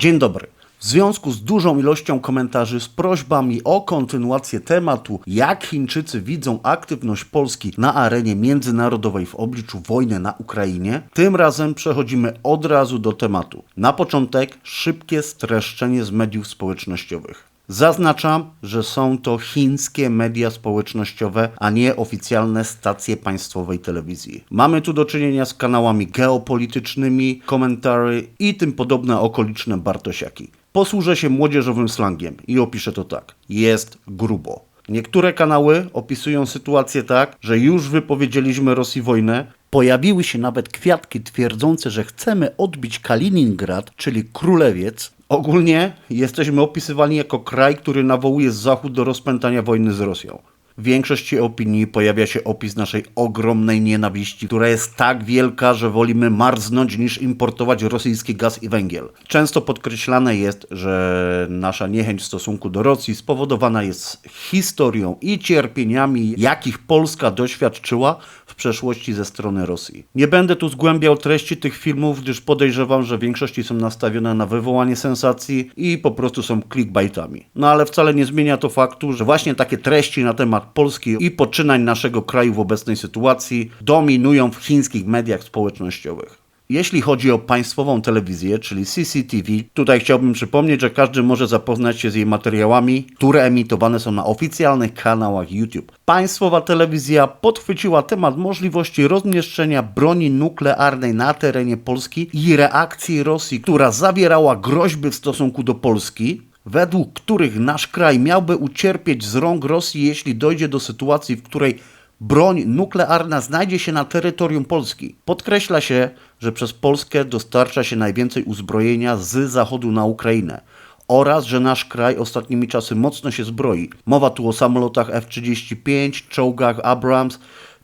Dzień dobry. W związku z dużą ilością komentarzy z prośbami o kontynuację tematu, jak Chińczycy widzą aktywność Polski na arenie międzynarodowej w obliczu wojny na Ukrainie, tym razem przechodzimy od razu do tematu. Na początek szybkie streszczenie z mediów społecznościowych. Zaznaczam, że są to chińskie media społecznościowe, a nie oficjalne stacje państwowej telewizji. Mamy tu do czynienia z kanałami geopolitycznymi, komentarzy i tym podobne okoliczne bartosiaki. Posłużę się młodzieżowym slangiem i opiszę to tak. Jest grubo. Niektóre kanały opisują sytuację tak, że już wypowiedzieliśmy Rosji wojnę, pojawiły się nawet kwiatki twierdzące, że chcemy odbić Kaliningrad, czyli Królewiec. Ogólnie jesteśmy opisywani jako kraj, który nawołuje Zachód do rozpętania wojny z Rosją. W większości opinii pojawia się opis naszej ogromnej nienawiści, która jest tak wielka, że wolimy marznąć niż importować rosyjski gaz i węgiel. Często podkreślane jest, że nasza niechęć w stosunku do Rosji spowodowana jest historią i cierpieniami, jakich Polska doświadczyła w przeszłości ze strony Rosji. Nie będę tu zgłębiał treści tych filmów, gdyż podejrzewam, że większości są nastawione na wywołanie sensacji i po prostu są clickbaitami. No ale wcale nie zmienia to faktu, że właśnie takie treści na temat Polski i poczynań naszego kraju w obecnej sytuacji dominują w chińskich mediach społecznościowych. Jeśli chodzi o państwową telewizję, czyli CCTV, tutaj chciałbym przypomnieć, że każdy może zapoznać się z jej materiałami, które emitowane są na oficjalnych kanałach YouTube. Państwowa telewizja podchwyciła temat możliwości rozmieszczenia broni nuklearnej na terenie Polski i reakcji Rosji, która zawierała groźby w stosunku do Polski, według których nasz kraj miałby ucierpieć z rąk Rosji, jeśli dojdzie do sytuacji, w której broń nuklearna znajdzie się na terytorium Polski. Podkreśla się, że przez Polskę dostarcza się najwięcej uzbrojenia z zachodu na Ukrainę oraz, że nasz kraj ostatnimi czasy mocno się zbroi. Mowa tu o samolotach F-35, czołgach Abrams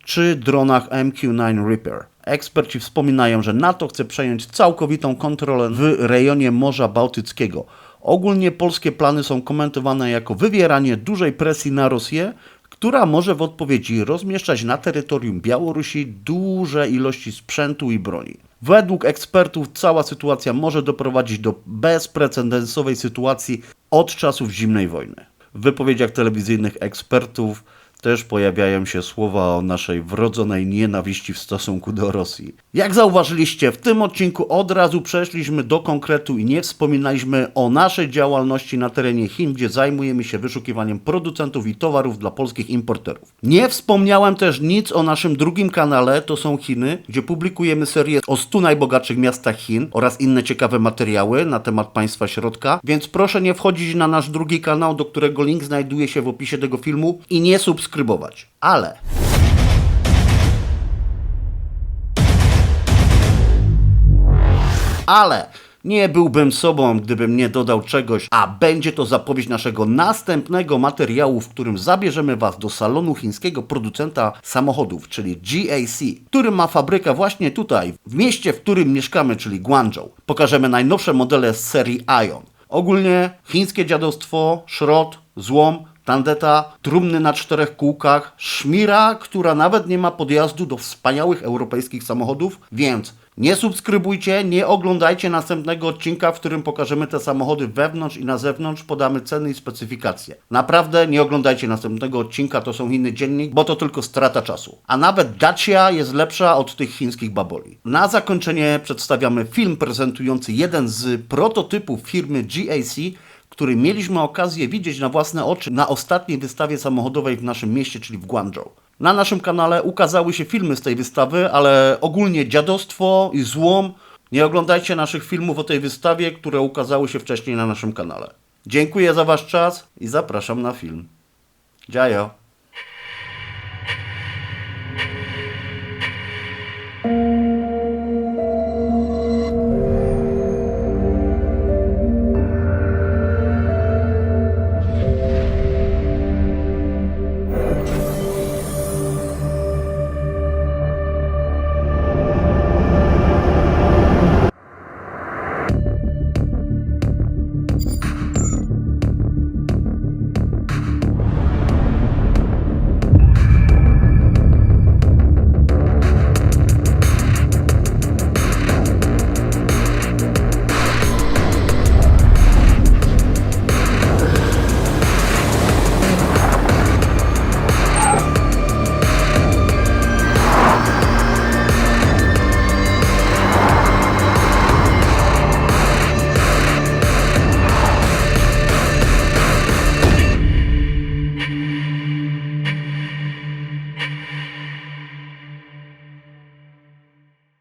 czy dronach MQ-9 Reaper. Eksperci wspominają, że NATO chce przejąć całkowitą kontrolę w rejonie Morza Bałtyckiego. Ogólnie polskie plany są komentowane jako wywieranie dużej presji na Rosję, która może w odpowiedzi rozmieszczać na terytorium Białorusi duże ilości sprzętu i broni. Według ekspertów cała sytuacja może doprowadzić do bezprecedensowej sytuacji od czasów zimnej wojny. W wypowiedziach telewizyjnych ekspertów też pojawiają się słowa o naszej wrodzonej nienawiści w stosunku do Rosji. Jak zauważyliście, w tym odcinku od razu przeszliśmy do konkretu i nie wspominaliśmy o naszej działalności na terenie Chin, gdzie zajmujemy się wyszukiwaniem producentów i towarów dla polskich importerów. Nie wspomniałem też nic o naszym drugim kanale, to są Chiny, gdzie publikujemy serię o 100 najbogatszych miastach Chin oraz inne ciekawe materiały na temat państwa środka, więc proszę nie wchodzić na nasz drugi kanał, do którego link znajduje się w opisie tego filmu i nie subskrybować. Ale ale nie byłbym sobą, gdybym nie dodał czegoś, a będzie to zapowiedź naszego następnego materiału, w którym zabierzemy Was do salonu chińskiego producenta samochodów, czyli GAC, który ma fabrykę właśnie tutaj, w mieście, w którym mieszkamy, czyli Guangzhou. Pokażemy najnowsze modele z serii Ion. Ogólnie chińskie dziadostwo, szrot, złom, tandeta, trumny na czterech kółkach, szmira, która nawet nie ma podjazdu do wspaniałych europejskich samochodów, więc nie subskrybujcie, nie oglądajcie następnego odcinka, w którym pokażemy te samochody wewnątrz i na zewnątrz, podamy ceny i specyfikacje. Naprawdę nie oglądajcie następnego odcinka, to są inny dziennik, bo to tylko strata czasu. A nawet Dacia jest lepsza od tych chińskich baboli. Na zakończenie przedstawiamy film prezentujący jeden z prototypów firmy GAC, który mieliśmy okazję widzieć na własne oczy na ostatniej wystawie samochodowej w naszym mieście, czyli w Guangzhou. Na naszym kanale ukazały się filmy z tej wystawy, ale ogólnie dziadostwo i złom. Nie oglądajcie naszych filmów o tej wystawie, które ukazały się wcześniej na naszym kanale. Dziękuję za Wasz czas i zapraszam na film. Dziajo!